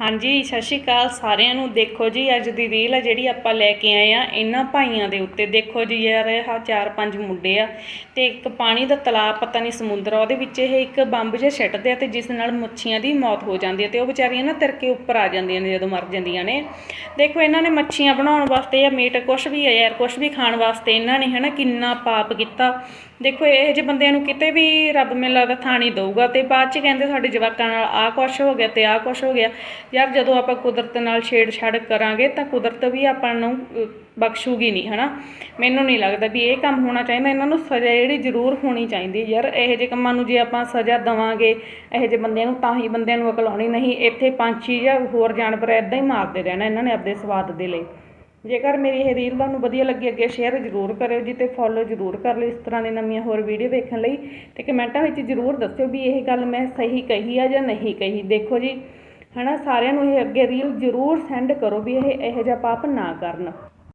ਹਾਂਜੀ, ਸਤਿ ਸ਼੍ਰੀ ਅਕਾਲ ਸਾਰਿਆਂ ਨੂੰ। ਦੇਖੋ ਜੀ, ਅੱਜ ਦੀ ਰੀਲ ਆ ਜਿਹੜੀ ਆਪਾਂ ਲੈ ਕੇ ਆਏ ਆ, ਇਹਨਾਂ ਭਾਈਆਂ ਦੇ ਉੱਤੇ। ਦੇਖੋ ਜੀ, ਯਾਰ, ਇਹ ਆਹ ਚਾਰ ਪੰਜ ਮੁੰਡੇ ਆ ਤੇ ਇੱਕ ਪਾਣੀ ਦਾ ਤਲਾਬ, ਪਤਾ ਨਹੀਂ ਸਮੁੰਦਰ ਆ, ਉਹਦੇ ਵਿੱਚ ਇਹ ਇੱਕ ਬੰਬ ਜਿਹਾ ਸਿੱਟਦੇ ਆ ਤੇ ਜਿਸ ਨਾਲ ਮੱਛੀਆਂ ਦੀ ਮੌਤ ਹੋ ਜਾਂਦੀ ਹੈ ਤੇ ਉਹ ਵਿਚਾਰੀਆਂ ਨਾ ਤਿਰ ਕੇ ਉੱਪਰ ਆ ਜਾਂਦੀਆਂ ਨੇ ਜਦੋਂ ਮਰ ਜਾਂਦੀਆਂ ਨੇ। ਦੇਖੋ, ਇਹਨਾਂ ਨੇ ਮੱਛੀਆਂ ਬਣਾਉਣ ਵਾਸਤੇ ਜਾਂ ਮੀਟ ਕੁਛ ਵੀ ਹੈ ਯਾਰ, ਕੁਛ ਵੀ ਖਾਣ ਵਾਸਤੇ ਇਹਨਾਂ ਨੇ ਹਨਾ ਕਿੰਨਾ ਪਾਪ ਕੀਤਾ। ਦੇਖੋ, ਇਹੋ ਜਿਹੇ ਬੰਦਿਆਂ ਨੂੰ ਕਿਤੇ ਵੀ ਰੱਬ ਮੈਨੂੰ ਲੱਗਦਾ ਥਾਂ ਨਹੀਂ ਦਊਗਾ ਤੇ ਬਾਅਦ ਚ ਕਹਿੰਦੇ ਸਾਡੇ ਜਵਾਕਾਂ ਨਾਲ ਆਹ ਕੁਛ ਹੋ ਗਿਆ ਤੇ ਆਹ ਕੁਛ ਹੋ ਗਿਆ। ਯਾਰ ਜਦੋਂ ਆਪਾਂ ਕੁਦਰਤ ਨਾਲ ਛੇੜਛਾੜ ਕਰਾਂਗੇ ਤਾਂ ਕੁਦਰਤ ਵੀ ਆਪਾਂ ਨੂੰ ਬਖਸ਼ੂਗੀ ਨਹੀਂ, ਹਨਾ? ਮੈਨੂੰ ਨਹੀਂ ਲੱਗਦਾ ਵੀ ਇਹ ਕੰਮ ਹੋਣਾ ਚਾਹੀਦਾ। ਇਹਨਾਂ ਨੂੰ ਸਜ਼ਾ ਜਿਹੜੀ ਜ਼ਰੂਰ ਹੋਣੀ ਚਾਹੀਦੀ ਯਾਰ। ਇਹੋ ਜਿਹੇ ਕੰਮਾਂ ਨੂੰ ਜੇ ਆਪਾਂ ਸਜ਼ਾ ਦਵਾਂਗੇ, ਇਹੋ ਜਿਹੇ ਬੰਦਿਆਂ ਨੂੰ, ਤਾਂ ਹੀ ਬੰਦਿਆਂ ਨੂੰ ਅਕਲ ਆਉਣੀ ਨਹੀਂ ਇੱਥੇ ਪੰਛੀ ਜਾਂ ਹੋਰ ਜਾਨਵਰ ਐਦਾਂ ਹੀ ਮਾਰਦੇ ਰਹਿਣਾ ਇਹਨਾਂ ਨੇ ਆਪਦੇ ਸਵਾਦ ਦੇ ਲਈ। ਜੇਕਰ ਮੇਰੀ ਇਹ ਰੀਲ ਤੁਹਾਨੂੰ ਵਧੀਆ ਲੱਗੀ, ਅੱਗੇ ਸ਼ੇਅਰ ਜ਼ਰੂਰ ਕਰਿਓ ਜੀ ਤੇ ਫੋਲੋ ਜ਼ਰੂਰ ਕਰ ਲਿਓ ਇਸ ਤਰ੍ਹਾਂ ਦੀ ਨਵੀਆਂ ਹੋਰ ਵੀਡੀਓ ਵੇਖਣ ਲਈ ਤੇ ਕਮੈਂਟਾਂ ਵਿੱਚ ਜ਼ਰੂਰ ਦੱਸਿਓ ਵੀ ਇਹ ਗੱਲ ਮੈਂ ਸਹੀ ਕਹੀ ਆ ਜਾਂ ਨਹੀਂ ਕਹੀ। ਦੇਖੋ ਜੀ, ਹਨਾ, ਸਾਰਿਆਂ ਨੂੰ ਇਹ ਅੱਗੇ ਰੀਲ ਜ਼ਰੂਰ ਸੈਂਡ ਕਰੋ ਵੀ ਇਹ ਇਹੋ ਜਿਹਾ ਪਾਪ ਨਾ ਕਰਨ।